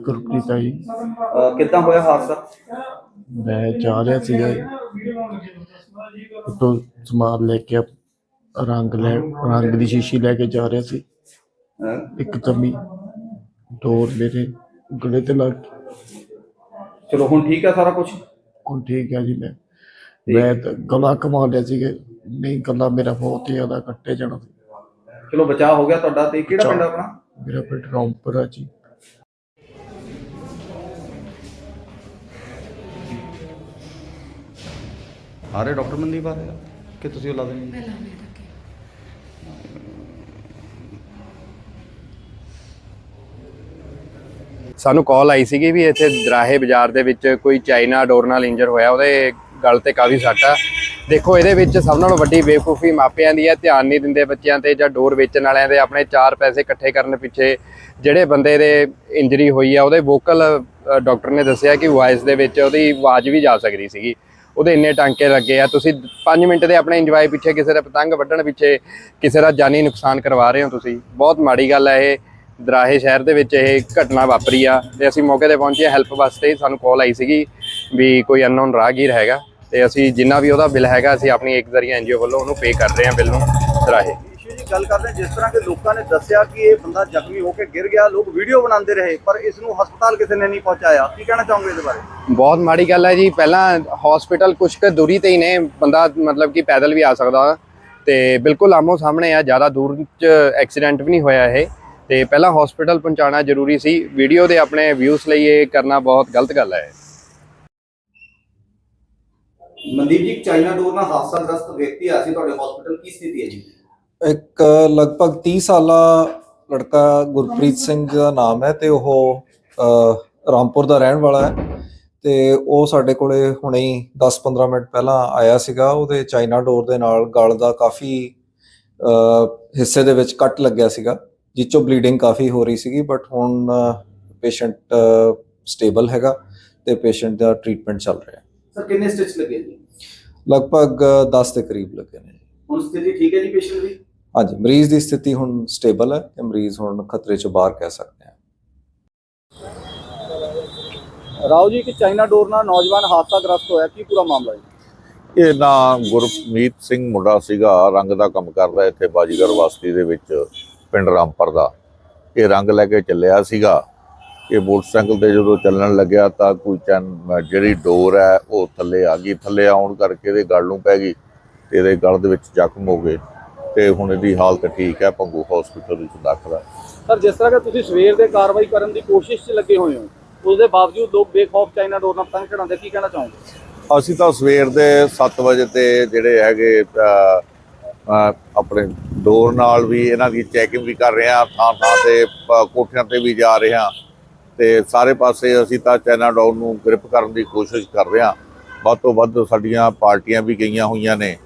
ਗੁਰਪ੍ਰੀਤ ਆ ਜੀ। ਅਹ ਕਿੱਦਾਂ ਹੋਇਆ ਹਾਦਸਾ? ਮੈਂ ਜਾ ਰਿਹਾ ਸੀਗਾ। ਤੋਂ ਸਮਾਨ ਲੈ ਕੇ ਰੰਗ ਲੈ ਰੰਗ ਦੀ ਸ਼ੀਸ਼ੀ ਲੈ ਕੇ ਜਾ ਰਿਹਾ ਸੀ। ਅਹ ਇੱਕ ਤਮੀ ਡੋਰ ਮੇਰੇ ਗਲੇ ਤੇ ਲੱਗ ਗਈ। ਚਲੋ ਹੁਣ ਠੀਕ ਹੈ ਸਾਰਾ ਕੁਝ ਹੁਣ ਠੀਕ ਹੈ ਜੀ ਮੈਂ। ਮੈਂ ਤਾਂ ਗਲਾ ਕਮਾ ਲਿਆ ਸੀਗਾ। ਨਹੀਂ ਗਲਾ ਮੇਰਾ ਬਹੁਤ ਹੀ ਜ਼ਿਆਦਾ ਕੱਟੇ ਜਾਣਾ ਸੀ। ਚਲੋ ਬਚਾਅ ਹੋ ਗਿਆ ਤੁਹਾਡਾ। ਤੇ ਕਿਹੜਾ ਪਿੰਡ ਆ ਆਪਣਾ? ਮੇਰਾ ਪਿੰਡ ਰੌਮਪੁਰ ਆ ਜੀ। ਆ ਰਹੇ ਡਾਕਟਰ ਮਨਦੀਪ ਆ ਰਹੇ ਕਿ ਤੁਸੀਂ ਉਹ ਲਾ ਦੇਣੀ? ਸਾਨੂੰ ਕਾਲ ਆਈ ਸੀਗੀ ਵੀ ਇੱਥੇ ਦਰਾਹੇ ਬਾਜ਼ਾਰ ਦੇ ਵਿੱਚ ਕੋਈ ਚਾਈਨਾ ਡੋਰ ਨਾਲ ਇੰਜਰ ਹੋਇਆ ਉਹਦੇ ਗਲ ਤੇ ਕਾਫੀ ਸੱਟ ਆ। ਦੇਖੋ ਇਹਦੇ ਵਿੱਚ ਸਭ ਨਾਲੋਂ ਵੱਡੀ ਬੇਵਕੂਫੀ ਮਾਪਿਆਂ ਦੀ ਹੈ ਧਿਆਨ ਨਹੀਂ ਦਿੰਦੇ ਬੱਚਿਆਂ ਤੇ ਜਾਂ ਡੋਰ ਵੇਚਣ ਵਾਲਿਆਂ ਦੇ। ਆਪਣੇ ਚਾਰ ਪੈਸੇ ਇਕੱਠੇ ਕਰਨ ਪਿੱਛੇ ਜਿਹੜੇ ਬੰਦੇ ਦੇ ਇੰਜਰੀ ਹੋਈ ਆ ਉਹਦੇ ਵੋਕਲ ਡਾਕਟਰ ਨੇ ਦੱਸਿਆ ਕਿ ਵਾਇਸ ਦੇ ਵਿੱਚ ਉਹਦੀ ਆਵਾਜ਼ ਵੀ ਜਾ ਸਕਦੀ ਸੀਗੀ। ਉਹਦੇ ਇੰਨੇ ਟਾਂਕੇ ਲੱਗੇ ਆ। ਤੁਸੀਂ 5 ਮਿੰਟ ਦੇ ਆਪਣੇ ਇੰਜੋਏ ਪਿੱਛੇ ਕਿਸੇ ਦਾ ਪਤੰਗ ਵੱਢਣ ਪਿੱਛੇ ਕਿਸੇ ਦਾ ਜਾਨੀ ਨੁਕਸਾਨ ਕਰਵਾ ਰਹੇ ਹੋ ਤੁਸੀਂ। ਬਹੁਤ ਮਾੜੀ ਗੱਲ ਹੈ ਇਹ। ਦਰਾਹੇ ਸ਼ਹਿਰ ਦੇ ਵਿੱਚ ਇਹ ਘਟਨਾ ਵਾਪਰੀ ਆ ਤੇ ਅਸੀਂ ਮੌਕੇ ਤੇ ਪਹੁੰਚੇ ਹੈਲਪ ਵਾਸਤੇ ਸਾਨੂੰ ਕਾਲ ਆਈ ਸੀਗੀ ਵੀ ਕੋਈ ਅਨਨੋਨ ਰਾਹਗੀਰ ਹੈਗਾ ਤੇ ਅਸੀਂ ਜਿੰਨਾ ਵੀ ਉਹਦਾ ਬਿੱਲ ਹੈਗਾ, ਅਸੀਂ ਆਪਣੀ ਇੱਕ ਜ਼ਰੀਆ ਐਨਜੀਓ ਵੱਲੋਂ ਉਹਨੂੰ ਪੇ ਕਰ ਰਹੇ ਹਾਂ ਬਿੱਲ ਨੂੰ ਦਰਾਹੇ। ਗੱਲ ਕਰਦੇ ਹਾਂ, ਜਿਸ ਤਰ੍ਹਾਂ ਕਿ ਲੋਕਾਂ ਨੇ ਦੱਸਿਆ ਕਿ ਇਹ ਬੰਦਾ ਜ਼ਖਮੀ ਹੋ ਕੇ ਗਿਰ ਗਿਆ ਲੋਕ ਵੀਡੀਓ ਬਣਾਉਂਦੇ ਰਹੇ ਪਰ ਇਸ ਨੂੰ ਹਸਪਤਾਲ ਕਿਸੇ ਨੇ ਨਹੀਂ ਪਹੁੰਚਾਇਆ। ਕੀ ਕਹਿਣਾ ਚਾਹੋਗੇ ਇਹਦੇ ਬਾਰੇ? ਬਹੁਤ ਮਾੜੀ ਗੱਲ ਹੈ ਜੀ। ਪਹਿਲਾਂ ਹਸਪੀਟਲ ਕੁਛ ਕੁ ਦੂਰੀ ਤੇ ਹੀ ਨੇ ਬੰਦਾ ਮਤਲਬ ਕਿ ਪੈਦਲ ਵੀ ਆ ਸਕਦਾ ਤੇ ਬਿਲਕੁਲ ਆਮੋ ਸਾਹਮਣੇ ਆ ਜ਼ਿਆਦਾ ਦੂਰ ਚ ਐਕਸੀਡੈਂਟ ਵੀ ਨਹੀਂ ਹੋਇਆ ਇਹ। ਤੇ ਪਹਿਲਾਂ ਹਸਪੀਟਲ ਪਹੁੰਚਾਉਣਾ ਜ਼ਰੂਰੀ ਸੀ। ਵੀਡੀਓ ਦੇ ਆਪਣੇ ਵਿਊਸ ਲਈ ਇਹ ਕਰਨਾ ਬਹੁਤ ਗਲਤ ਗੱਲ ਹੈ। ਮਨਦੀਪ ਜੀ ਚਾਈਨਾ ਡੋਰ ਨਾਲ ਹਾਦਸਾਗ੍ਰਸਤ ਵਿਅਕਤੀ ਆ। ਸੀ ਤੁਹਾਡੇ ਹਸਪੀਟਲ ਕੀ ਸਥਿਤੀ ਹੈ ਜੀ? ਇੱਕ ਲਗਭਗ 30 ਸਾਲਾ ਲੜਕਾ ਗੁਰਪ੍ਰੀਤ ਸਿੰਘ ਦਾ ਨਾਮ ਹੈ ਤੇ ਉਹ ਰਾਮਪੁਰ ਦਾ ਰਹਿਣ ਵਾਲਾ ਹੈ। ਤੇ ਉਹ ਸਾਡੇ ਕੋਲੇ ਹੁਣੇ ਹੀ 10-15 ਮਿੰਟ ਪਹਿਲਾਂ ਆਇਆ ਸੀਗਾ। ਉਹਦੇ ਚਾਈਨਾ ਡੋਰ ਦੇ ਨਾਲ ਗਲ ਦਾ ਕਾਫੀ ਹਿੱਸੇ ਦੇ ਵਿੱਚ ਕੱਟ ਲੱਗਿਆ ਸੀਗਾ ਜਿੱਚੋਂ ਬਲੀਡਿੰਗ ਕਾਫੀ ਹੋ ਰਹੀ ਸੀਗੀ ਬਟ ਹੁਣ ਪੇਸ਼ੈਂਟ ਸਟੇਬਲ ਹੈਗਾ ਤੇ ਪੇਸ਼ੈਂਟ ਦਾ ਟ੍ਰੀਟਮੈਂਟ ਚੱਲ ਰਿਹਾ। ਹੈ ਸਰ ਕਿੰਨੇ ਸਟਿਚ ਲੱਗੇ ਜੀ? ਲਗਭਗ 10 ਦੇ ਕਰੀਬ ਲੱਗੇ ਨੇ। ਹੁਣ ਸਥਿਤੀ ਠੀਕ ਹੈ ਜੀ ਪੇਸ਼ੈਂਟ ਦੀ? ਹਾਂਜੀ ਮਰੀਜ਼ ਦੀ ਸਥਿਤੀ ਹੁਣ ਸਟੇਬਲ ਹੈ ਤੇ ਮਰੀਜ਼ ਹੁਣ ਖਤਰੇ ਚੋਂ ਬਾਹਰ ਕਹਿ ਸਕਦੇ ਹਾਂ। ਰਾਓ ਜੀ ਕਿ ਚਾਈਨਾ ਡੋਰ ਨਾਲ ਨੌਜਵਾਨ ਹਾਦਸਾਗ੍ਰਸਤ ਹੋਇਆ ਕੀ ਪੂਰਾ ਮਾਮਲਾ ਹੈ ਇਹ ਨਾਂ ਗੁਰਮੀਤ ਸਿੰਘ ਮੁੰਡਾ ਸੀਗਾ ਰੰਗ ਦਾ ਕੰਮ ਕਰਦਾ ਇੱਥੇ ਬਾਜੀਗਰ ਬਸਤੀ ਦੇ ਵਿੱਚ ਪਿੰਡ ਰਾਮਪਰ ਦਾ। ਇਹ ਰੰਗ ਲੈ ਕੇ ਚੱਲਿਆ ਸੀਗਾ। ਇਹ ਮੋਟਰਸਾਈਕਲ ਤੇ ਜਦੋਂ ਚੱਲਣ ਲੱਗਿਆ ਤਾਂ ਕੋਈ ਚੈਨ ਜਿਹੜੀ ਡੋਰ ਹੈ ਉਹ ਥੱਲੇ ਆ ਗਈ। ਥੱਲੇ ਆਉਣ ਕਰਕੇ ਇਹਦੇ ਗਲ ਨੂੰ ਪੈ ਗਈ ਤੇ ਇਹਦੇ ਗਲ ਦੇ ਵਿੱਚ ਜ਼ਖਮ ਹੋ ਗਏ। ਤੇ ਹੁਣ ਇਹਦੀ ਹਾਲਤ ਠੀਕ ਹੈ ਭੰਗੂ ਹਸਪੀਟਲ ਵਿੱਚ ਦਾਖਲ ਹੈ। ਸਰ ਜਿਸ ਤਰ੍ਹਾਂ ਕਿ ਤੁਸੀਂ ਸਵੇਰ ਦੇ ਕਾਰਵਾਈ ਕਰਨ ਦੀ ਕੋਸ਼ਿਸ਼ 'ਚ ਲੱਗੇ ਹੋਏ ਹੋ ਉਸ ਦੇ ਬਾਵਜੂਦ ਲੋਕ ਬੇਖੌਫ ਚਾਈਨਾ ਡੋਰ ਨਾਲ ਪਤੰਗ ਚੜਾਉਂਦੇ ਕੀ ਕਹਿਣਾ ਚਾਹੋਗੇ? ਅਸੀਂ ਤਾਂ ਸਵੇਰ ਦੇ 7 ਵਜੇ ਤੇ ਜਿਹੜੇ ਹੈਗੇ ਆਪਣੇ ਡੋਰ ਨਾਲ ਵੀ ਇਹਨਾਂ ਦੀ ਚੈਕਿੰਗ ਵੀ ਕਰ ਰਹੇ ਹਾਂ ਥਾਂ ਥਾਂ ਤੇ ਕੋਠਿਆਂ ਤੇ ਵੀ ਜਾ ਰਹੇ ਹਾਂ। ਤੇ ਸਾਰੇ ਪਾਸੇ ਅਸੀਂ ਤਾਂ ਚਾਈਨਾ ਡੋਰ ਨੂੰ ਗ੍ਰਿਪ ਕਰਨ ਦੀ ਕੋਸ਼ਿਸ਼ ਕਰ ਰਹੇ ਹਾਂ। ਵੱਧ ਤੋਂ ਵੱਧ ਸਾਡੀਆਂ ਪਾਰਟੀਆਂ ਵੀ ਗਈਆਂ ਹੋਈਆਂ ਨੇ।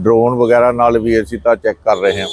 ਡਰੋਨ ਵਗੈਰਾ ਨਾਲ ਵੀ ਅਸੀਂ ਤਾਂ ਚੈੱਕ ਕਰ ਰਹੇ ਹਾਂ।